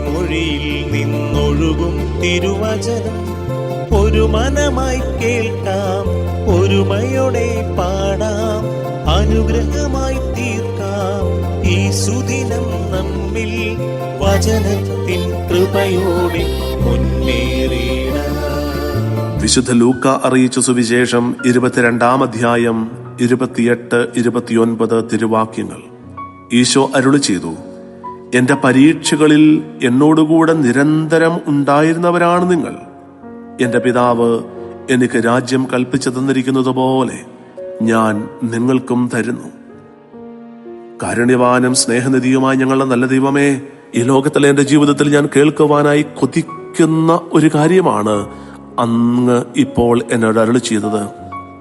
മൊഴിയിൽ നിന്നൊഴുകും തിരുവചനം. ഒരു മനമായി കേൾക്കാം ഒരുമയോടെ പാടാം അനുഗ്രഹമായി തീർക്കാം. ഈ സുദിനം നമ്മിൽ വചനത്തിൻ കൃപയോടെ മുന്നേറിയിടാം വിശുദ്ധ ലൂക്ക അറിയിച്ച സുവിശേഷം ഇരുപത്തിരണ്ടാം അധ്യായം ഇരുപത്തിയെട്ട് ഇരുപത്തിയൊൻപത് തിരുവാക്യങ്ങൾ. ഈശോ അരുളി ചെയ്തു എന്റെ പരീക്ഷകളിൽ എന്നോടുകൂടെ നിരന്തരം ഉണ്ടായിരുന്നവരാണ് നിങ്ങൾ. എന്റെ പിതാവ് എനിക്ക് രാജ്യം കൽപ്പിച്ചു തന്നിരിക്കുന്നത് പോലെ ഞാൻ നിങ്ങൾക്കും തരുന്നു. കാരുണ്യവാനും സ്നേഹനിധിയുമായ ഞങ്ങളുടെ നല്ല ദൈവമേ ഈ ലോകത്തിലെ എന്റെ ജീവിതത്തിൽ ഞാൻ കേൾക്കുവാനായി കൊതിക്കുന്ന ഒരു കാര്യമാണ് അങ്ങ് ഇപ്പോൾ എന്നോട് അരളി ചെയ്തത്.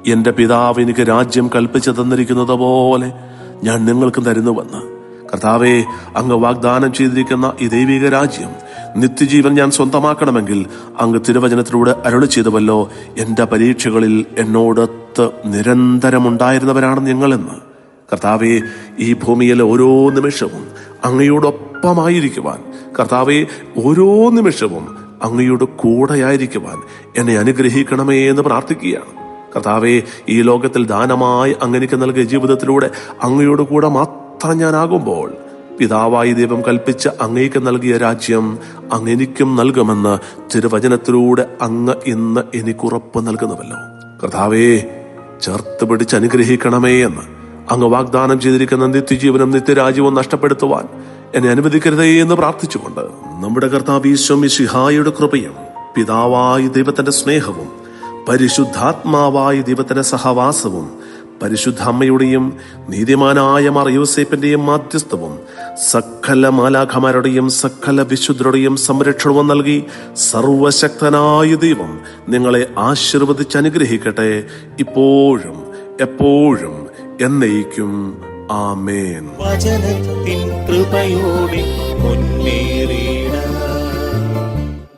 എന്റെ പിതാവ് എനിക്ക് രാജ്യം കൽപ്പിച്ചു തന്നിരിക്കുന്നത് പോലെ ഞാൻ നിങ്ങൾക്കും തരുന്നുവെന്ന്. കർത്താവെ അങ്ങ് വാഗ്ദാനം ചെയ്തിരിക്കുന്ന ഈ ദൈവിക രാജ്യം നിത്യജീവൻ ഞാൻ സ്വന്തമാക്കണമെങ്കിൽ അങ്ങ് തിരുവചനത്തിലൂടെ അരുളി ചെയ്തുവല്ലോ. എന്റെ പരീക്ഷകളിൽ എന്നോടൊത്ത് നിരന്തരമുണ്ടായിരുന്നവരാണ് ഞങ്ങളെന്ന് കർത്താവെ ഈ ഭൂമിയിലെ ഓരോ നിമിഷവും അങ്ങയോടൊപ്പമായിരിക്കുവാൻ കർത്താവെ ഓരോ നിമിഷവും അങ്ങയുടെ കൂടെയായിരിക്കുവാൻ എന്നെ അനുഗ്രഹിക്കണമേ എന്ന് പ്രാർത്ഥിക്കുകയാണ്. കർത്താവെ ഈ ലോകത്തിൽ ദാനമായി അങ്ങനെക്ക് നൽകിയ ജീവിതത്തിലൂടെ അങ്ങയോട് കൂടെ മാത്രം ഞാനാകുമ്പോൾ പിതാവായി ദൈവം കൽപ്പിച്ച അങ്ങേക്ക് നൽകിയ രാജ്യം അങ്ങെനിക്കും നൽകുമെന്ന് തിരുവചനത്തിലൂടെ അങ്ങ് ഇന്ന് എനിക്കുറപ്പ് നൽകുന്നുവല്ലോ. കർത്താവേ ചേർത്ത് പിടിച്ച് അനുഗ്രഹിക്കണമേ എന്ന് അങ്ങ് വാഗ്ദാനം ചെയ്തിരിക്കുന്ന നിത്യജീവനം നിത്യരാജ്യവും നഷ്ടപ്പെടുത്തുവാൻ എന്നെ അനുവദിക്കരുതേ എന്ന് പ്രാർത്ഥിച്ചുകൊണ്ട് നമ്മുടെ കർത്താവ് ഈശ്വം ശിഹായുടെ കൃപയും പിതാവായ ദൈവത്തിന്റെ സ്നേഹവും പരിശുദ്ധാത്മാവായ ദൈവത്തിന്റെ സഹവാസവും പരിശുദ്ധ അമ്മയുടെയും നീതിമാനായ മാർ യൂസേപ്പിന്റെയും മാധ്യസ്ഥവും സകല മാലാഖമാരുടെയും സകല വിശുദ്ധരുടെയും സംരക്ഷണവും നൽകി സർവശക്തനായ ദൈവം നിങ്ങളെ ആശീർവദിച്ച് അനുഗ്രഹിക്കട്ടെ. ഇപ്പോഴും എപ്പോഴും എന്നേക്കും. ആമേൻ. വചനത്തിൻ കൃപയോടെ